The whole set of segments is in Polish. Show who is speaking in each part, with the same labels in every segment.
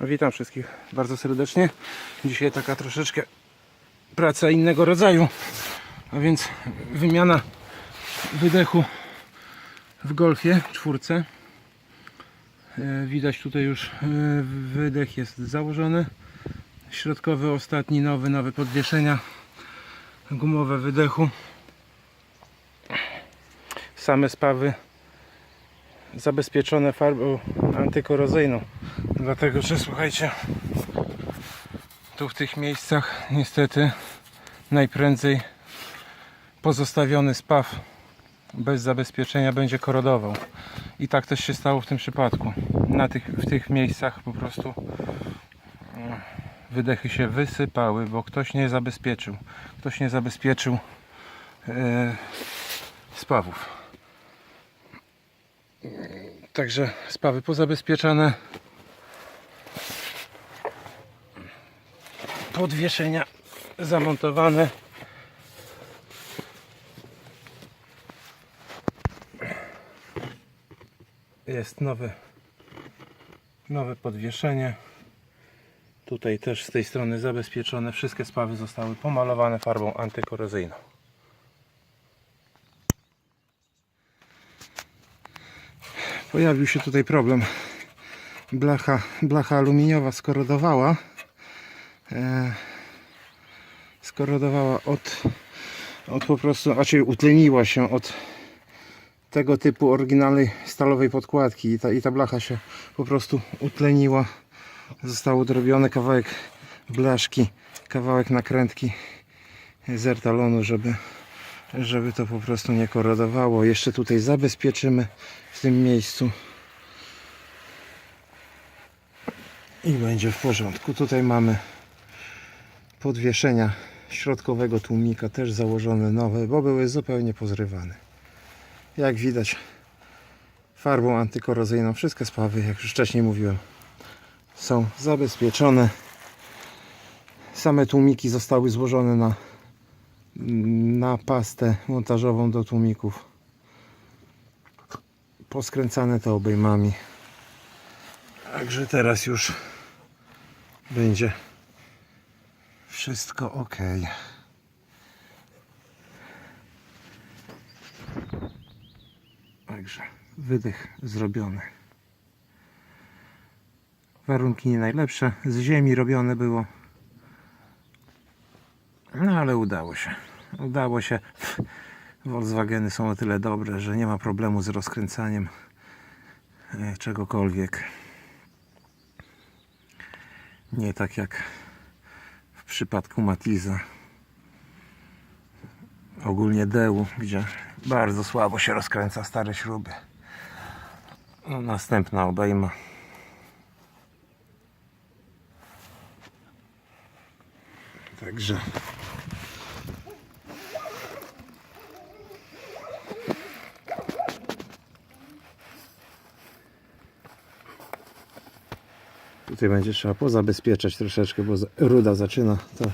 Speaker 1: Witam wszystkich bardzo serdecznie. Dzisiaj taka troszeczkę praca innego rodzaju, a więc wymiana wydechu w golfie czwórce. E, Widać tutaj już e, wydech jest założony. Środkowy, ostatni, nowy, nowe podwieszenia. Gumowe wydechu. Same spawy zabezpieczone farbą antykorozyjną. Dlatego, że słuchajcie, tu w tych miejscach niestety najprędzej pozostawiony spaw bez zabezpieczenia będzie korodował. I tak też się stało w tym przypadku. Na tych, w tych miejscach po prostu mm, wydechy się wysypały, bo ktoś nie zabezpieczył. Ktoś nie zabezpieczył e, spawów. Także spawy pozabezpieczane. Podwieszenia zamontowane. Jest nowe, nowe podwieszenie. Tutaj też z tej strony zabezpieczone. Wszystkie spawy zostały pomalowane farbą antykorozyjną. Pojawił się tutaj problem. Blacha, blacha aluminiowa skorodowała. E, skorodowała od, od po prostu, raczej utleniła się od tego typu oryginalnej stalowej podkładki i ta, i ta blacha się po prostu utleniła. Został udrobiony kawałek blaszki, kawałek nakrętki z ertalonu, żeby, żeby to po prostu nie korodowało. Jeszcze tutaj zabezpieczymy w tym miejscu i będzie w porządku. Tutaj mamy podwieszenia środkowego tłumika, też założone nowe, bo były zupełnie pozrywane. Jak widać, farbą antykorozyjną wszystkie spawy, jak już wcześniej mówiłem, są zabezpieczone. Same tłumiki zostały złożone na, na pastę montażową do tłumików. Poskręcane to obejmami. Także teraz już będzie wszystko ok. Także wydech zrobiony. Warunki nie najlepsze. Z ziemi robione było. No ale udało się. Udało się. Volkswageny są o tyle dobre, że nie ma problemu z rozkręcaniem e, czegokolwiek. Nie tak jak przypadku Matiza. Ogólnie Deu, gdzie bardzo słabo się rozkręca stare śruby. No, następna obejma. Także Tutaj będzie trzeba pozabezpieczać troszeczkę, bo ruda zaczyna to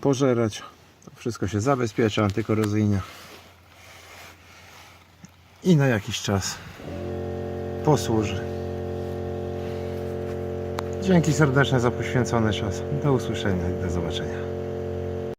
Speaker 1: pożerać. To wszystko się zabezpiecza antykorozyjnie. I na jakiś czas posłuży. Dzięki serdeczne za poświęcony czas. Do usłyszenia i do zobaczenia.